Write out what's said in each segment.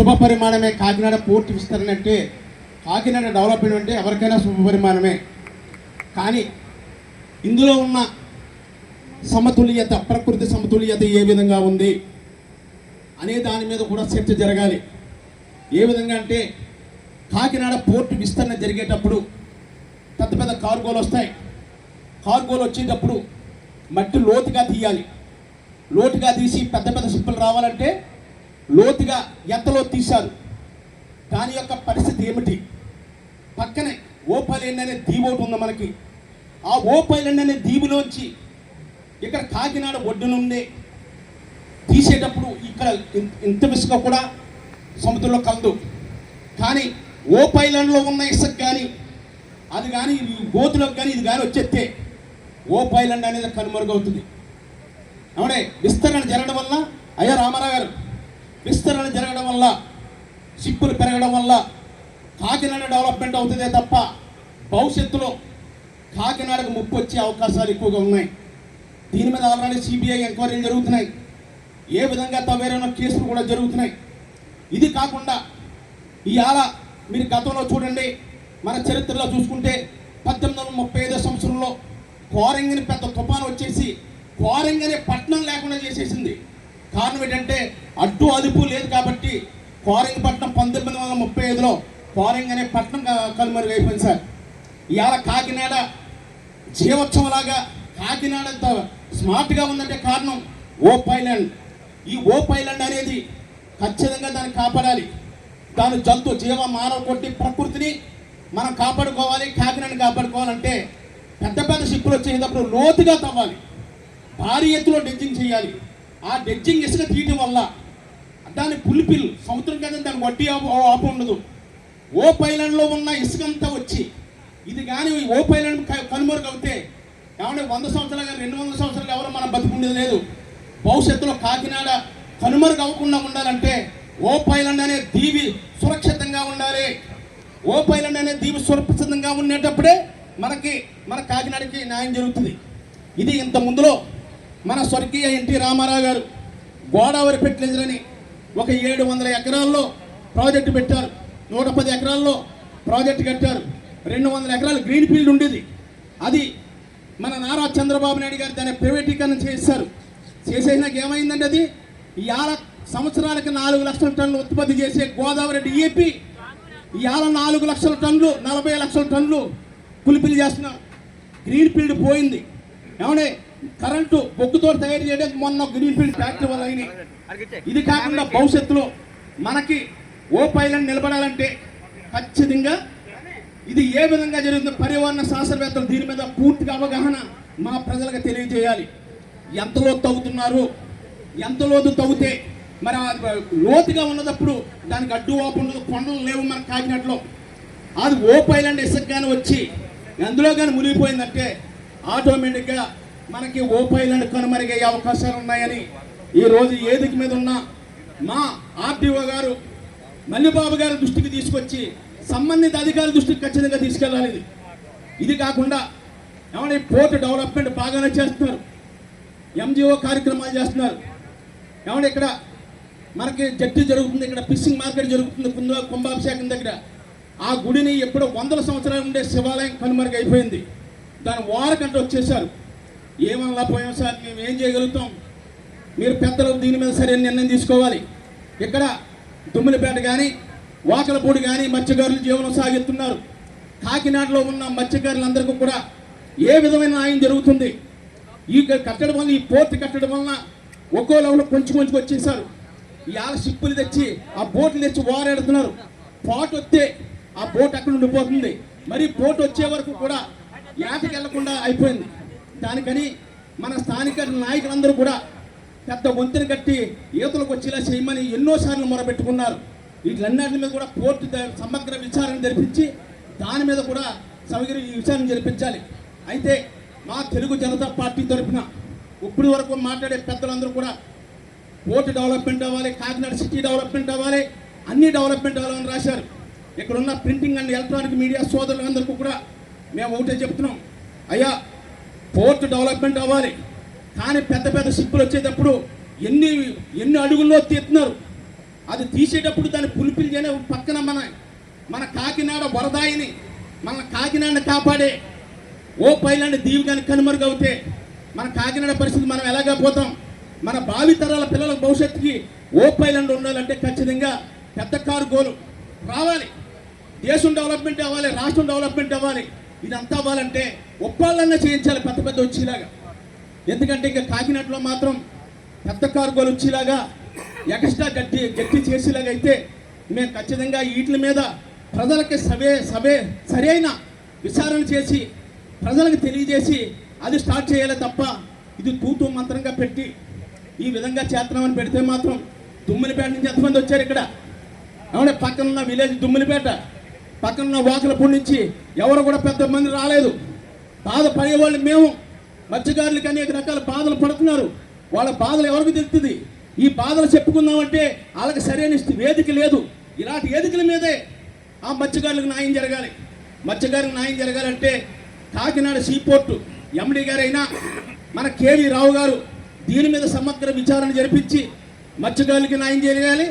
శుభ పరిమాణమే కాకినాడ పోర్టు విస్తరణ అంటే కాకినాడ డెవలప్మెంట్ అంటే ఎవరికైనా శుభ పరిమాణమే కానీ ఇందులో ఉన్న సమతుల్యత ప్రకృతి సమతుల్యత ఏ విధంగా ఉంది అనే దాని మీద కూడా చర్చ జరగాలి. ఏ విధంగా అంటే కాకినాడ పోర్టు విస్తరణ జరిగేటప్పుడు పెద్ద పెద్ద కార్గోలు వస్తాయి. కార్గోలు వచ్చేటప్పుడు మట్టి లోతుగా తీయాలి. లోతుగా తీసి పెద్ద పెద్ద సిప్పులు రావాలంటే లోతుగా ఎంతలో తీశారు? దాని యొక్క పరిస్థితి ఏమిటి? పక్కనే ఓపైలెండ్ అనే దీవి ఒకటి ఉంది మనకి. ఆ ఓపైలండ్ అనే దీవిలోంచి ఇక్కడ కాకినాడ ఒడ్డు నుండి తీసేటప్పుడు ఇక్కడ ఇంత ఇసుక కూడా సముద్రంలో కలదు. కానీ ఓపైలెండ్లో ఉన్న ఇసుక కానీ అది కానీ గోతులకు కానీ ఇది కానీ వచ్చేస్తే ఓపైలెండ్ అనేది కనుమరుగవుతుంది. అవునే విస్తరణ జరగడం వల్ల అయ్యా రామారావు గారు విస్తరణ జరగడం వల్ల సిప్పులు పెరగడం వల్ల కాకినాడ డెవలప్మెంట్ అవుతుందే తప్ప భవిష్యత్తులో కాకినాడకు ముప్పు వచ్చే అవకాశాలు ఎక్కువగా ఉన్నాయి. దీని మీద ఆల్రెడీ సిబిఐ ఎంక్వైరీలు జరుగుతున్నాయి. ఏ విధంగా తవేరైన కేసులు కూడా జరుగుతున్నాయి. ఇది కాకుండా ఇవాళ మీరు గతంలో చూడండి మన చరిత్రలో చూసుకుంటే పద్దెనిమిది వందల ముప్పై ఐదో సంవత్సరంలో కోరంగిని పెద్ద తుఫాను వచ్చేసి కోరంగ్ పట్టణం లేకుండా చేసేసింది. కారణం ఏంటంటే అడ్డు అదుపు లేదు కాబట్టి కోరంగ్ పట్టణం పంతొమ్మిది వందల ముప్పై ఐదులో కోరంగ్ అనే పట్టణం క- అయిపోయింది సార్. ఇవాళ కాకినాడ జీవోత్సవంలాగా కాకినాడ అంత స్మార్ట్గా ఉందంటే కారణం ఓప్ ఐలాండ్. ఈ ఓప్ ఐలాండ్ అనేది ఖచ్చితంగా దాన్ని కాపాడాలి. దాని జంతు జీవ మానవ కొట్టి ప్రకృతిని మనం కాపాడుకోవాలి కాకినాడని కాపాడుకోవాలంటే పెద్ద పెద్ద షిప్పులు వచ్చేటప్పుడు లోతుగా తవ్వాలి. భారీ ఎత్తులో డెడ్జింగ్ చేయాలి. ఆ డెడ్జింగ్ ఇసుక తీయటం వల్ల దాని పులిపిల్ సముద్రం కదా దాని వడ్డీ ఆపు ఉండదు. ఓ పైలాండ్లో ఉన్న ఇసుక అంతా వచ్చి ఇది కానీ ఓ పైలాండ్ కనుమరుగవుతే ఏమంటే వంద సంవత్సరాలు కానీ రెండు వందల సంవత్సరాలు ఎవరు మనం బతుకుండేది లేదు. భవిష్యత్తులో కాకినాడ కనుమరుగు అవ్వకుండా ఉండాలంటే ఓ పైలాండ్ అనే దీవి సురక్షితంగా ఉండాలి. ఓ పైలాండ్ అనే దీవి సురక్షితంగా ఉండేటప్పుడే మనకి మన కాకినాడకి న్యాయం జరుగుతుంది. ఇది ఇంత ముందులో మన స్వర్గీయ ఎన్టీ రామారావు గారు గోదావరి ఫెర్టిలైజర్ ఒక ఏడు వందల ఎకరాల్లో ప్రాజెక్టు పెట్టారు. నూట పది ఎకరాల్లో ప్రాజెక్టు కట్టారు. రెండు వందల ఎకరాలు గ్రీన్ ఫీల్డ్ ఉండేది. అది మన నారా చంద్రబాబు నాయుడు గారు దాన్ని ప్రైవేటీకరణ చేశారు. చేసేసినాక ఏమైందంటే అది ఇవాళ సంవత్సరానికి నాలుగు లక్షల టన్నులు ఉత్పత్తి చేసే గోదావరి డిఏపి ఇవాళ నాలుగు లక్షల టన్నులు నలభై లక్షల టన్నులు పులిపిలి చేస్తున్నాం గ్రీన్ ఫీల్డ్ పోయింది. ఏమంటే కరెంటు బొగ్గుతో తయారు చేయడానికి మొన్న గ్రీన్ ఫీల్డ్ ఫ్యాక్టరీ వల్ల అయినాయి. ఇది కాకుండా భవిష్యత్తులో మనకి ఓ పైలను నిలబడాలంటే ఖచ్చితంగా ఇది ఏ విధంగా జరుగుతుంది పర్యావరణ శాస్త్రవేత్తలు దీని మీద పూర్తిగా అవగాహన మా ప్రజలకు తెలియజేయాలి. ఎంతలో తవ్వుతున్నారు? ఎంత లోతు తవ్వుతే మరి లోతుగా ఉన్నదప్పుడు దానికి అడ్డు వాపు ఉండదు కొండలు లేవు మన కాకినాడలో. అది ఓ పైలాండ్ ఇసుక కానీ వచ్చి అందులో కానీ మునిగిపోయిందంటే ఆటోమేటిక్గా మనకి ఓపైలను పైలాండ్ కనుమరుగయ్యే అవకాశాలు ఉన్నాయని ఈరోజు ఏదికి మీద ఉన్న మా ఆర్టీఓ గారు మల్లిబాబు గారి దృష్టికి తీసుకొచ్చి సంబంధిత అధికారుల దృష్టికి ఖచ్చితంగా తీసుకెళ్ళాలి. ఇది ఇది కాకుండా ఏమంటే పోర్ట్ డెవలప్మెంట్ బాగానే చేస్తున్నారు. ఎంజిఓ కార్యక్రమాలు చేస్తున్నారు. ఏమంటే ఇక్కడ మనకి జట్టు జరుగుతుంది ఇక్కడ ఫిషింగ్ మార్కెట్ జరుగుతుంది కుంద కుంభాభిషేకం దగ్గర. ఆ గుడిని ఎప్పుడో వందల సంవత్సరాలు ఉండే శివాలయం కనుమరుగైపోయింది. దాని వారకంటే వచ్చేసారు ఏమన్నా పోయాం సార్ మేము ఏం చేయగలుగుతాం? మీరు పెద్దలు దీని మీద సరైన నిర్ణయం తీసుకోవాలి. ఇక్కడ తుమ్మిలిపేట కానీ వాకలపూడి కానీ మత్స్యకారులు జీవనం సాగిస్తున్నారు. కాకినాడలో ఉన్న మత్స్యకారులందరికీ కూడా ఏ విధమైన న్యాయం జరుగుతుంది? ఈ కట్టడం వల్ల ఈ పోర్ట్ కట్టడం వలన ఒక్కో లెవెల్ కొంచెం కొంచెం వచ్చేసారు ఇవాళ షిప్పులు తెచ్చి ఆ బోట్లు తెచ్చి వారాడుతున్నారు. పోట్ వస్తే ఆ బోట్ అక్కడ ఉండిపోతుంది. మరి బోట్ వచ్చే వరకు కూడా యాటకి వెళ్ళకుండా అయిపోయింది. దానికని మన స్థానిక నాయకులందరూ కూడా పెద్ద గొంతుని కట్టి ఈతలకు వచ్చేలా చేయమని ఎన్నోసార్లు మొరబెట్టుకున్నారు వీటిలన్నింటి మీద కూడా కోర్టు సమగ్ర విచారణ జరిపించి దాని మీద కూడా సమగ్ర విచారణ జరిపించాలి. అయితే మా తెలుగు జనతా పార్టీ తరఫున ఇప్పటి వరకు మాట్లాడే పెద్దలందరూ కూడా పోర్టు డెవలప్మెంట్ అవ్వాలి కాకినాడ సిటీ డెవలప్మెంట్ అవ్వాలి అన్ని డెవలప్మెంట్ అవ్వాలని రాశారు. ఇక్కడ ఉన్న ప్రింటింగ్ అండ్ ఎలక్ట్రానిక్ మీడియా సోదరులందరికీ కూడా మేము ఒకటే చెప్తున్నాం. అయ్యా పోర్ట్ డెవలప్మెంట్ అవ్వాలి. కానీ పెద్ద పెద్ద షిప్పులు వచ్చేటప్పుడు ఎన్ని ఎన్ని అడుగుల్లో తీస్తున్నారు? అది తీసేటప్పుడు దాన్ని పులిపిలి చేయని పక్కన మన మన కాకినాడ వరదాయిని మన కాకినాడని కాపాడే ఓ పైలాంటి దీవిగాని కనుమరుగవుతే మన కాకినాడ పరిస్థితి మనం ఎలాగా పోతాం? మన భావితరాల పిల్లల భవిష్యత్తుకి ఓ పైలాండ్ ఉండాలంటే ఖచ్చితంగా పెద్ద కారు గోలు రావాలి. దేశం డెవలప్మెంట్ అవ్వాలి రాష్ట్రం డెవలప్మెంట్ అవ్వాలి. ఇదంతా అవ్వాలంటే ఒప్పాలన్నా చేయించాలి పెద్ద పెద్ద వచ్చేలాగా. ఎందుకంటే ఇంకా కాకినాడలో మాత్రం పెద్ద కార్గోలు వచ్చేలాగా ఎక్స్ట్రా గట్టి గట్టి చేసేలాగా అయితే మేము ఖచ్చితంగా వీటి మీద ప్రజలకి సవే సవే సరైన విచారణ చేసి ప్రజలకు తెలియజేసి అది స్టార్ట్ చేయాలి తప్ప ఇది తూతూ మంత్రంగా పెట్టి ఈ విధంగా చేస్తున్నామని పెడితే మాత్రం దుమ్మినిపేట నుంచి ఎంతమంది వచ్చారు ఇక్కడ? అవునే పక్కన ఉన్న విలేజ్ దుమ్మినిపేట పక్కన ఉన్న వాకలపూడి నుంచి ఎవరు కూడా పెద్ద మంది రాలేదు. బాధ పడేవాళ్ళు మేము. మత్స్యకారులకి అనేక రకాల బాధలు పడుతున్నారు. వాళ్ళ బాధలు ఎవరికి తెలుస్తుంది? ఈ బాధలు చెప్పుకుందామంటే వాళ్ళకి సరైన వేదిక లేదు. ఇలాంటి వేదికల మీదే ఆ మత్స్యకారులకు న్యాయం జరగాలి. మత్స్యకారులకు న్యాయం జరగాలంటే కాకినాడ సీపోర్టు ఎండి గారైనా మన కేవీ రావు గారు దీని మీద సమగ్ర విచారణ జరిపించి మత్స్యకారులకి న్యాయం జరగాలి.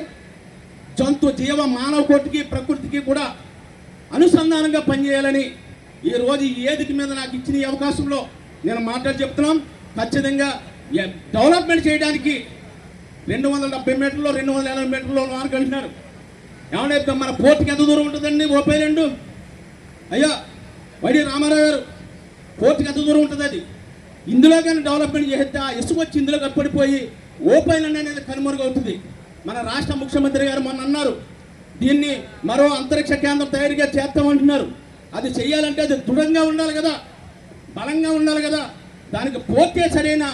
జంతు జీవ మానవ కోటికి ప్రకృతికి కూడా అనుసంధానంగా పనిచేయాలని ఈ రోజు ఈ వేదిక మీద నాకు ఇచ్చిన ఈ అవకాశంలో నేను మాట్లాడి చెప్తున్నాం. ఖచ్చితంగా డెవలప్మెంట్ చేయడానికి రెండు వందల డెబ్బై మీటర్లో రెండు వందల ఎనభై మీటర్లో మార్క్ అంటున్నారు ఏమంటే మన పోర్టుకి ఎంత దూరం ఉంటుందండి? ముప్పై రెండు. అయ్యా వైడి రామారావు గారు పోర్టుకి ఎంత దూరం ఉంటుంది అది? ఇందులో కానీ డెవలప్మెంట్ చేస్తే ఆ ఇసుక వచ్చి ఇందులో కప్పడిపోయి ఓపెన్ అనేది కనుమరుగవుతుంది. మన రాష్ట్ర ముఖ్యమంత్రి గారు మొన్న అన్నారు దీన్ని మరో అంతరిక్ష కేంద్రం తయారుగా చేస్తామంటున్నారు. అది చేయాలంటే అది దృఢంగా ఉండాలి కదా. బలంగా ఉండాలి కదా. దానికి పోతే సరైన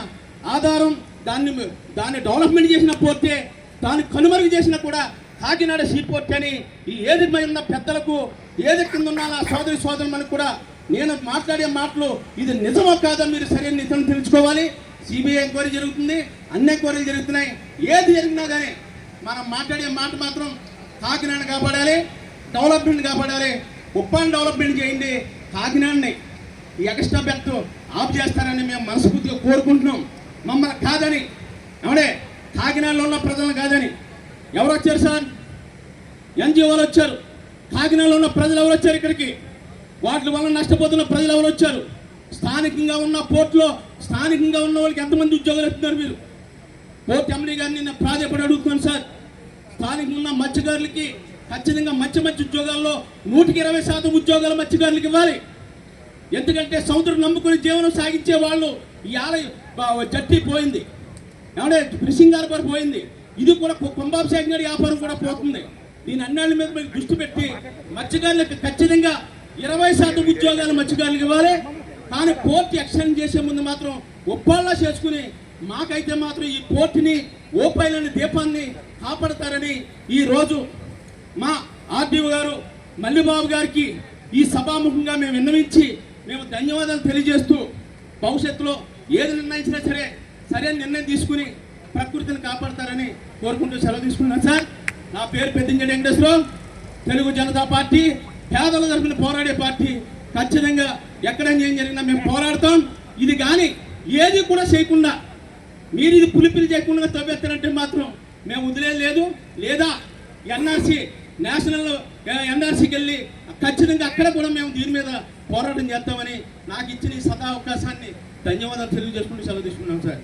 ఆధారం దాన్ని దాన్ని డెవలప్మెంట్ చేసిన పోతే దాన్ని కనుమరుగు చేసినా కూడా కాకినాడ సీపోర్ట్ అని ఈ ఏది ఉన్న పెద్దలకు ఏది కింద ఉన్న నా సోదరి సోదరు కూడా నేను మాట్లాడే మాటలు ఇది నిజమో కాదో మీరు సరైన నిజం తెలుసుకోవాలి. సిబిఐ ఎంక్వైరీ జరుగుతుంది అన్ని ఎంక్వైరీలు జరుగుతున్నాయి. ఏది జరిగినా కానీ మనం మాట్లాడే మాట మాత్రం కాకినాడని కాపాడాలి డెవలప్మెంట్ కాపాడాలి. ఉప్పాన్ని డెవలప్మెంట్ చేయండి. కాకినాడని ఈ ఎక్స్ట్రా బెర్త్ ఆఫ్ చేస్తారని మేము మనస్ఫూర్తిగా కోరుకుంటున్నాం. మమ్మల్ని కాదని ఏమంటే కాకినాడలో ఉన్న ప్రజలను కాదని. ఎవరు వచ్చారు సార్? ఎన్జిఓలు వచ్చారు. కాకినాడలో ఉన్న ప్రజలు ఎవరు వచ్చారు ఇక్కడికి? వాటి వల్ల నష్టపోతున్న ప్రజలు ఎవరు వచ్చారు? స్థానికంగా ఉన్న పోర్టులో స్థానికంగా ఉన్న వాళ్ళకి ఎంతమంది ఉద్యోగాలు ఇస్తున్నారు మీరు? పోర్ట్ ఎండీ గారిని నేను ప్రాధాన్యపడి అడుగుతున్నాను సార్. స్థానికంగా ఉన్న మత్స్యకారులకి ఖచ్చితంగా మత్స్య మత్స్య ఉద్యోగాల్లో నూటికి ఇరవై శాతం ఉద్యోగాలు మత్స్యకారులకు ఇవ్వాలి. ఎందుకంటే సముద్రం నమ్ముకుని జీవనం సాగించే వాళ్ళు ఈ ఆలయ జట్టి పోయింది. ఏమంటే ఫిషింగ్ హార్బర్ పోయింది. ఇది కూడా కుంభాభిషేకం గారి వ్యాపారం కూడా పోతుంది. దీని అన్నిళ్ళ మీద మీరు దృష్టి పెట్టి మత్స్యకారులకు ఖచ్చితంగా ఇరవై శాతం ఉద్యోగాలు మత్స్యకారులకు ఇవ్వాలి. కానీ పోర్ట్ ఎక్స్టెండ్ చేసే ముందు మాత్రం ఒప్పాళ్ళ చేసుకుని మాకైతే మాత్రం ఈ కోర్టుని ఓపైలని దీపాన్ని కాపాడతారని ఈ రోజు మా ఆర్డీఓ గారు మల్లిబాబు గారికి ఈ సభాముఖంగా మేము విన్నవించి మేము ధన్యవాదాలు తెలియజేస్తూ భవిష్యత్తులో ఏది నిర్ణయించినా సరే సరైన నిర్ణయం తీసుకుని ప్రకృతిని కాపాడతారని కోరుకుంటూ సెలవు తీసుకున్నాను సార్. నా పేరు పెద్దింజడి వెంకటేశ్వరరావు. తెలుగు జనతా పార్టీ పేదల తరఫున పోరాడే పార్టీ. ఖచ్చితంగా ఎక్కడ ఏం జరిగినా మేము పోరాడతాం. ఇది కానీ ఏది కూడా చేయకుండా మీరు ఇది పులిపిలు చేయకుండా తవ్వేస్తారంటే మాత్రం మేము వదిలేదు లేదా. ఎన్ఆర్సీ నేషనల్ ఎన్ఆర్సీకి వెళ్ళి ఖచ్చితంగా అక్కడ కూడా మేము దీని మీద పోరాటం చేస్తామని నాకు ఇచ్చిన ఈ సదా అవకాశాన్ని ధన్యవాదాలు తెలియజేసుకుంటూ సెలవు తీసుకున్నాం సార్.